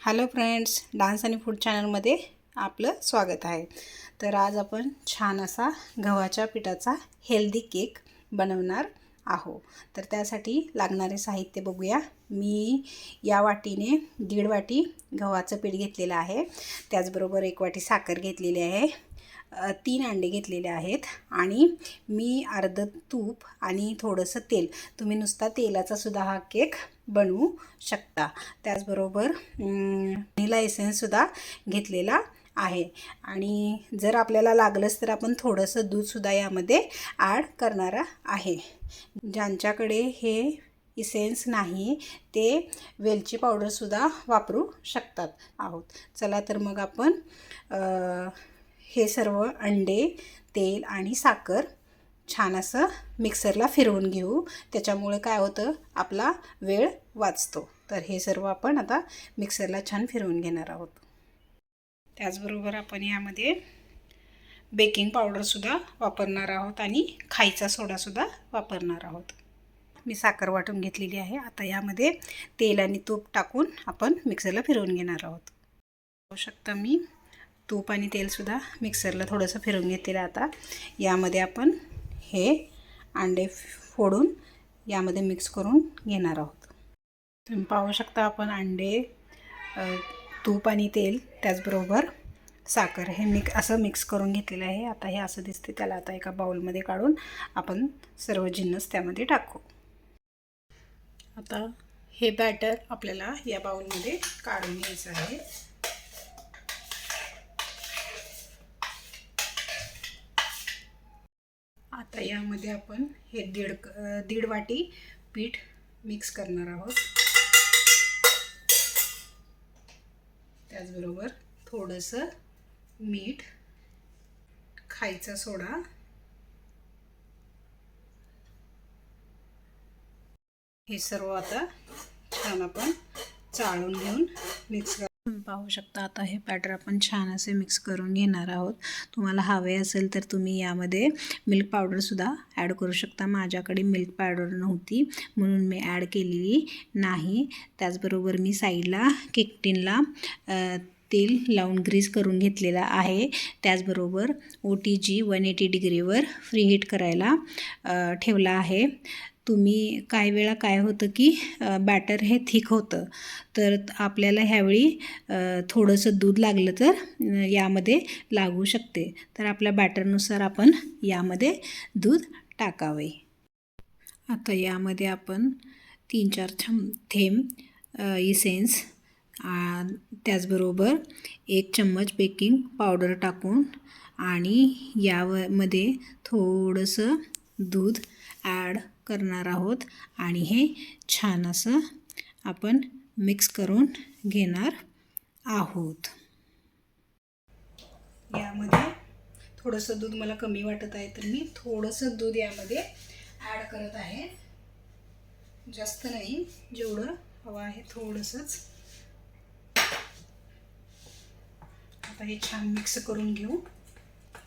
Hello friends dance आणि food चॅनलमध्ये आपलं स्वागत आहे. तर आज आपण छान असा गव्हाच्या पिठाचा हेल्दी केक बनवणार आहो तर त्यासाठी लागणारे साहित्य बघूया. मी या वाटीने दीड वाटी गव्हाचं पीठ घेतलेलं आहे. त्याचबरोबर एक वाटी साखर घेतलेली आहे. तीन अंडे घेतलेले आहेत आणि मी अर्ध तूप आणि थोडंसं तेल. तुम्ही नुसता तेलाचा सुद्धा हा केक बनवू शकता. त्याचबरोबर व्हॅनिला एसेन्ससुद्धा घेतलेला आहे. आणि जर आपल्याला लागलंच तर आपण थोडंसं दूधसुद्धा यामध्ये ॲड करणार आहे. ज्यांच्याकडे हे इसेन्स नाही ते वेलची पावडरसुद्धा वापरू शकतात आहोत. चला तर मग आपण हे सर्व अंडे तेल आणि साखर छान असं मिक्सरला फिरवून घेऊ. त्याच्यामुळे काय होतं? आपला वेळ वाचतो. तर हे सर्व आपण आता मिक्सरला छान फिरवून घेणार आहोत. त्याचबरोबर आपण यामध्ये बेकिंग पावडरसुद्धा वापरणार आहोत आणि खायचा सोडासुद्धा वापरणार आहोत. मी साखर वाटून घेतलेली आहे. आता यामध्ये तेल आणि तूप टाकून आपण मिक्सरला फिरवून घेणार आहोत. शकता मी तूप आणि तेलसुद्धा मिक्सरला थोडंसं फिरून घेतलेलं आता. यामध्ये आपण हे अंडे फोडून यामध्ये मिक्स करून घेणार आहोत. तुम्ही पाहू शकता आपण अंडे तूप आणि तेल त्याचबरोबर साखर हे मिक असं मिक्स करून घेतलेलं आहे. आता हे असं दिसते त्याला आता एका बाउलमध्ये काढून आपण सर्व जिन्नस त्यामध्ये टाकू. आता हे बॅटर आपल्याला या बाउलमध्ये काढून घ्यायचं आहे. आता यामध्ये आपण हे दीड दीड वाटी पीठ मिक्स करणार आहोत. त्याचबरोबर थोडंसं मीठ खायचा सोडा. हे सर्व आता छान आपण चाळून घेऊन मिक्स कर पाहू शकता. आता हे बॅटर आपण छान असे मिक्स करून घेणार आहोत. तुम्हाला हवे असेल तर तुम्ही यामध्ये मिल्क पावडरसुद्धा ॲड करू शकता. माझ्याकडे मिल्क पावडर नव्हती म्हणून मी ॲड केलेली नाही. त्याचबरोबर मी साईडला केकटिनला तेल लावून ग्रीस करून घेतलेला आहे. त्याचबरोबर O T G one eighty डिग्रीवर preheat करायला ठेवला आहे. तुम्ही काही वेळा काय होतं की बॅटर हे थिक होतं. तर आपल्याला ह्यावेळी थोडंसं दूध लागलं तर यामध्ये लागू शकते. तर आपल्या बॅटरनुसार आपण यामध्ये दूध टाकावे. आता यामध्ये आपण तीन चार थम थेंब इसेन्स त्याचबरोबर एक चम्मच बेकिंग पावडर टाकून आणि यामध्ये थोडंसं दूध ॲड करणार आहोत. आणि हे छान असं आपण मिक्स करून घेणार आहोत. यामध्ये थोडंसं दूध मला कमी वाटत आहे तर मी थोडंसं दूध यामध्ये ॲड करत आहे. जास्त नाही जेवढं हवं आहे थोडंसंच. आता हे छान मिक्स करून घेऊ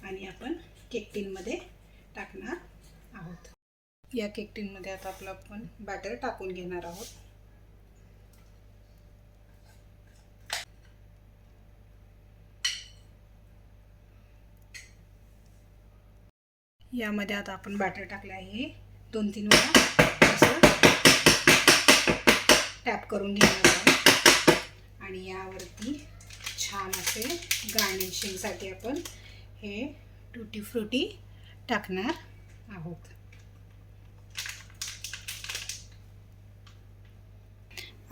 आणि आपण केक टीनमध्ये टाकणार आहोत. या केक टिनमध्ये आता आपलं आपण बॅटर टाकून घेणार आहोत. यामध्ये आता आपण बॅटर टाकलं आहे. दोन तीन वेळा असं टॅप करून घेणार आहोत. आणि यावरती छान असे गार्निशिंगसाठी आपण हे टुटी फ्रुटी टाकणार आहोत.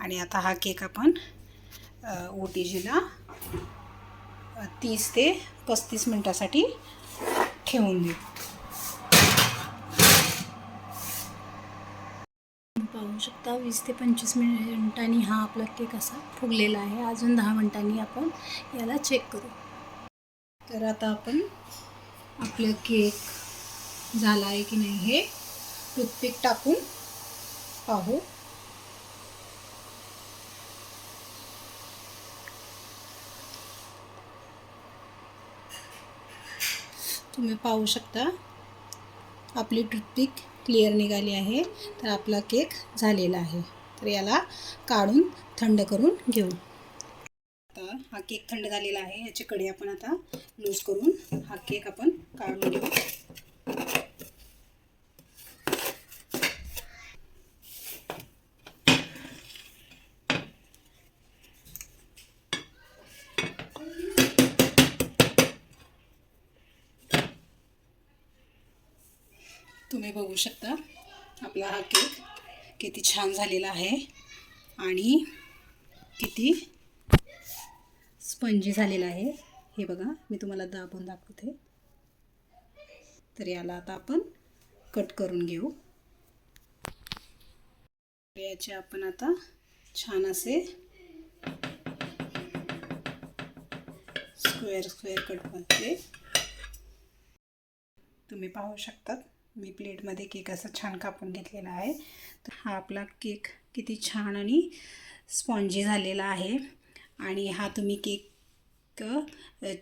आणि आता हा केक आपण ओ टी जीला तीस ते पस्तीस मिनटासाठी ठेवून देऊ. पाहू शकता वीस ते पंचवीस मिनिटांनी हा आपला केक असा फुगलेला आहे. अजून दहा मिनिटांनी आपण याला चेक करू. तर आता आपण आपलं केक झाला आहे की नाही हे टूथपिक टाकून पाहू. तुम्ही पाहू शकता. आपली टूथपिक क्लिअर निघाली आहे. तर आपला केक झालेला आहे. तर याला काढून थंड करून घेऊ. आता हा केक थंड झालेला आहे. याची कडी आपण आता लूज करून हा केक आपण काढून घेऊ. तुम्ही बघू शकता आपला हा केक किती छान झालेला आहे आणि किती स्पंजी झालेला आहे. हे बघा मी तुम्हाला दाबून दाखवते. तर याला आता आपण कट करून घेऊ. याचे आपण आता छान असे स्क्वेअर स्क्वेअर कट करते. तुम्ही पाहू शकतात. मी प्लेटमध्ये केक असा छान कापून घेतलेला आहे. तर हा आपला केक किती छान आणि स्पॉन्जी झालेला आहे. आणि हा तुम्ही केक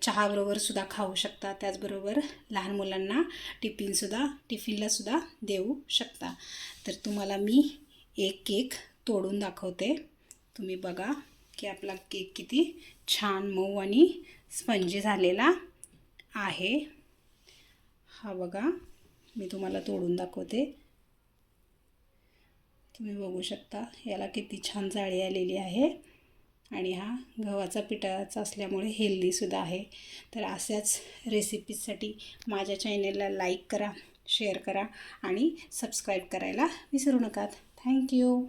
चहाबरोबर सुद्धा खाऊ शकता. त्याचबरोबर लहान मुलांना टिफिनसुद्धा टिफिनलासुद्धा देऊ शकता. तर तुम्हाला मी एक केक तोडून दाखवते. तुम्ही बघा की आपला केक किती छान मऊ आणि स्पंजी झालेला आहे. हा बघा. मी तुम्हाला तोडून दाखवते. तुम्ही बघू शकता याला किती छान जाळी आलेली आहे. आणि हा गव्हाचा पिठाचा असल्यामुळे हेल्दीसुद्धा आहे. तर अशाच रेसिपीजसाठी माझ्या चॅनेलला लाईक करा शेअर करा आणि सबस्क्राईब करायला विसरू नका. थँक्यू